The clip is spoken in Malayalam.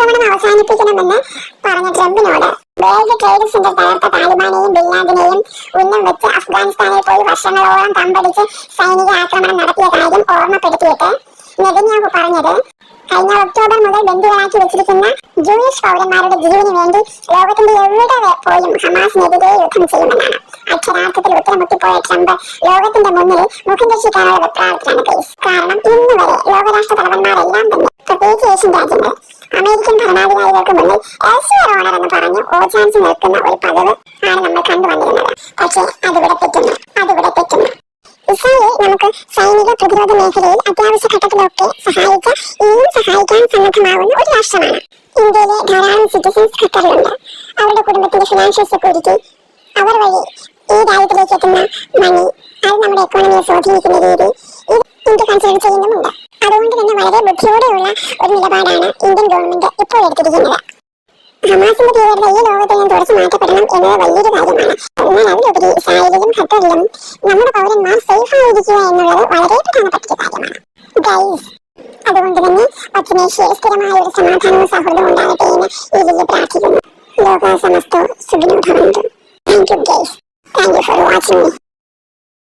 ആക്രമണം അവസാനിപ്പിക്കണമെന്ന് പറഞ്ഞ ട്രംപിനോട് വേൾഡ് ട്രേഡ് സെന്റർ തകർത്ത താലിബാനെയും ബില്ലാദിനെയും ഉന്നം വെച്ച് അഫ്ഗാനിസ്ഥാനിൽ പോയി വർഷങ്ങളോളം തമ്പടിച്ച് സൈനിക ആക്രമണം നടത്തിയ കാര്യം ഓർമ്മപ്പെടുത്തിയിട്ട് നെതന്യാഹു പറഞ്ഞത് കഴിഞ്ഞ ഒക്ടോബർ മുതൽ ബന്ദികളാക്കി വെച്ചിരിക്കുന്ന ജൂയിഷ് പൗരന്മാരുടെ ജീവന് വേണ്ടി ലോകത്തിന്റെ എവിടെ പോയും ഹമാസിനെതിരെ യുദ്ധം ചെയ്യുമെന്നാണ്. അക്ഷരാർത്ഥത്തിൽ ഉത്തരമുട്ടിപ്പോയ ട്രംപ് ലോകത്തിന്റെ മുന്നിൽ മുഖം രക്ഷിക്കാനുള്ള വെപ്രാളത്തിലാണ് കേസ്. കാരണം ഇന്നുവരെ ലോകരാഷ്ട്ര തലവന്മാരെല്ലാം തന്നെ പ്രത്യേകിച്ച് ഏഷ്യൻ രാജ്യങ്ങൾ അമേരിക്കൻ ഭരണാധികാരികൾക്ക് മുന്നിൽ എൽസിയർ ഓണർ എന്ന് പറഞ്ഞ് ഓചാൻസ് നിൽക്കുന്ന ഒരു പതിവ് ആണ് നമ്മൾ കണ്ടുവന്നിരുന്നത് പക്ഷേ അതിവിടെ തെറ്റുന്നു. അതിവിടെ തെറ്റുന്നു. ഇസ്രായേൽ നമുക്ക് സൈനിക പ്രതിരോധ മേഖലയിൽ അത്യാവശ്യ ഘട്ടത്തിലൊക്കെ സഹായിച്ച ഇനിയും സഹായിക്കാൻ സന്നദ്ധമാവുന്ന ഒരു രാഷ്ട്രമാണ്. ഇന്ത്യയിലെ ധാരാളം സിറ്റിസൺസ് ഖത്തറിലുണ്ട്. അവരുടെ കുടുംബത്തിന്റെ ഫിനാൻഷ്യൽ സെക്യൂരിറ്റി അവർ വഴി ഈ രാജ്യത്തിലേക്ക് എത്തുന്ന മണി അത് നമ്മുടെ എക്കോണമിയെ സ്വാധീനിക്കുന്ന രീതി ഇത് ഇന്ത്യ കൺസിഡർ ചെയ്യുന്നുമുണ്ട്. അതുകൊണ്ട് തന്നെ വളരെ ബുദ്ധിയോടെയുള്ള ഒരു നിലപാടാണ് ഇന്ത്യൻ ഗവൺമെന്റ് ഇപ്പോൾ എടുത്തിരിക്കുന്നത്. ഹമാസിന്റെ തീവ്രത ഈ ലോകത്തിൽ നിന്ന് തുടച്ചു മാറ്റപ്പെടണം എന്നത് വലിയൊരു കാര്യമാണ്. എന്നാൽ അതിലുപരി ഇസ്രായേലിലും ഖത്തറിലും നമ്മുടെ പൗരന്മാർ സേഫ് ആയിരിക്കുക എന്നുള്ളത് വളരെ പ്രധാനപ്പെട്ട കാര്യമാണ്. ഗൈസ് അതുകൊണ്ട് തന്നെ പശ്ചിമേഷ്യയിൽ സ്ഥിരമായ ഒരു സമാധാനവും സൗഹൃദവും ഉണ്ടാകട്ടെ എന്ന് ഈ വലിയ പ്രാർത്ഥിക്കുന്നു. ലോക സമസ്തോ സുഖിനോ ഭവന്തു. Thank you guys thank you for watching me